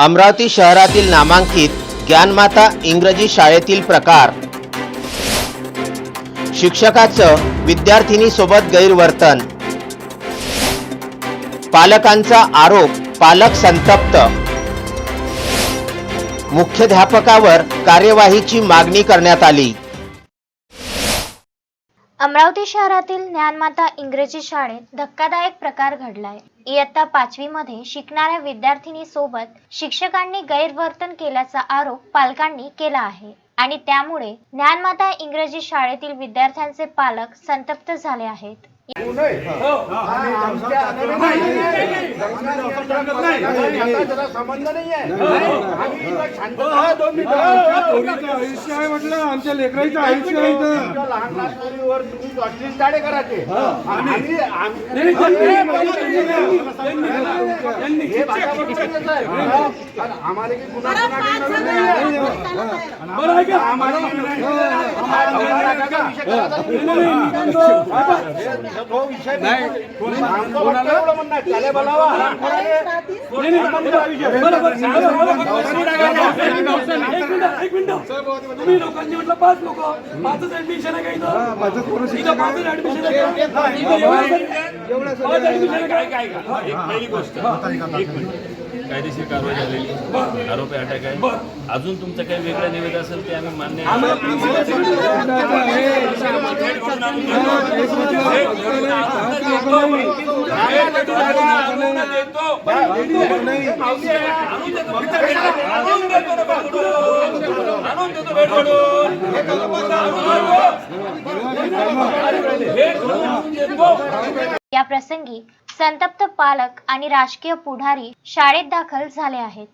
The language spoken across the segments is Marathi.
अमरावती शहरातील नामांकित ज्ञानमाता इंग्रजी शाळेतील प्रकार. शिक्षकाचं विद्यार्थिनीसोबत गैरवर्तन. पालकांचा आरोप पालक संतप्त. मुख्याध्यापकावर कार्यवाहीची मागणी करण्यात आली. अमरावती शहरातील ज्ञानमाता इंग्रजी शाळेत धक्कादायक प्रकार घडलाय. इयत्ता पाचवी मध्ये शिकणाऱ्या विद्यार्थिनी सोबत शिक्षकांनी गैरवर्तन केल्याचा आरोप पालकांनी केला आहे आणि त्यामुळे ज्ञानमाता इंग्रजी शाळेतील विद्यार्थ्यांचे पालक संतप्त झाले आहेत. संबंध नाही आयुष्य आहे म्हटलं आमच्या लेकराचं आयुष्य आहे लहान लहान पोरीवर तुम्ही अश्लील दाडे करायचे आम्ही हे आम्हाला काही गुन्हा गुन्हा काही नवीन नाही आहे. बरं आहे का? आम्हाला हा ठेवणारा विषय करायचा नाही. हे तो विषय नाही. आमचं फक्त एवढं म्हणणं आहे, त्याला बोलावा, हरामखोराले. नाही, नाही, बरं, बरं, बरं, बरं, बरं. एक मिनिट, एक मिनिट. तुम्ही लोकांनी म्हटलं पाच लोक पाचच ऍडमिशन आहे का इथं इथं पाचच ऍडमिशन आहे का? इथं एवढं पाच ऍडमिशन आहे का? एक पहिली गोष्ट एक मिनिट कायदेशीर कारवाई झालेली. आरोपी अटॅक आहे. अजून तुमचं काही वेगळं निवेदन असेल ते आम्ही मान्य या प्रसंगी संतप्त पालक आणि राजकीय पुढारी शाळेत दाखल झाले आहेत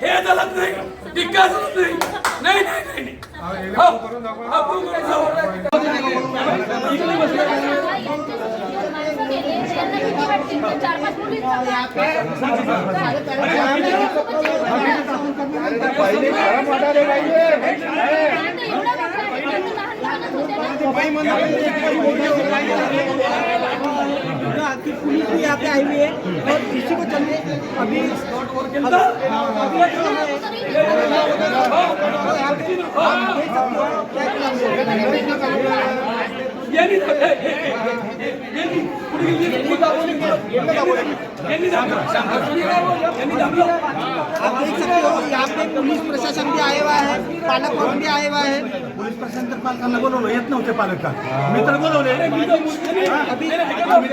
हे चालत नाही नाही नाही नाही. हो. हा, prove करून दाखवा. इकडे बसले. आपकी पुलिस भी यहाँ पे आई हुई है और इसी को चलते अभी यांनी हे, हे, हे, आप देख सकते हो यहाँ पे पुलिस प्रशासन भी आया हुआ है पालक वर्ग भी आया हुआ है पोलीस प्रशासन तर पालकांना बोलवलं येत नव्हते पालक का मी तर बोलवले अभी अभी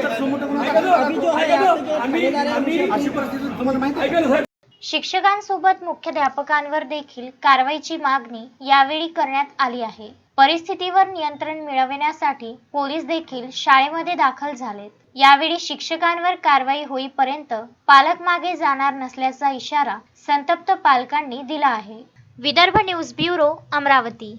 जो है यहाँ पे जो थानेदार है अशी परिस्थिती तुम्हाला माहिती आहे शिक्षकांसोबत मुख्याध्यापकांवर देखील कारवाईची मागणी यावेळी करण्यात आली आहे. परिस्थितीवर नियंत्रण मिळविण्यासाठी पोलीस देखील शाळेमध्ये दाखल झालेत. यावेळी शिक्षकांवर कारवाई होईपर्यंत पालक मागे जाणार नसल्याचा इशारा संतप्त पालकांनी दिला आहे. Vidarbha news bureau Amravati.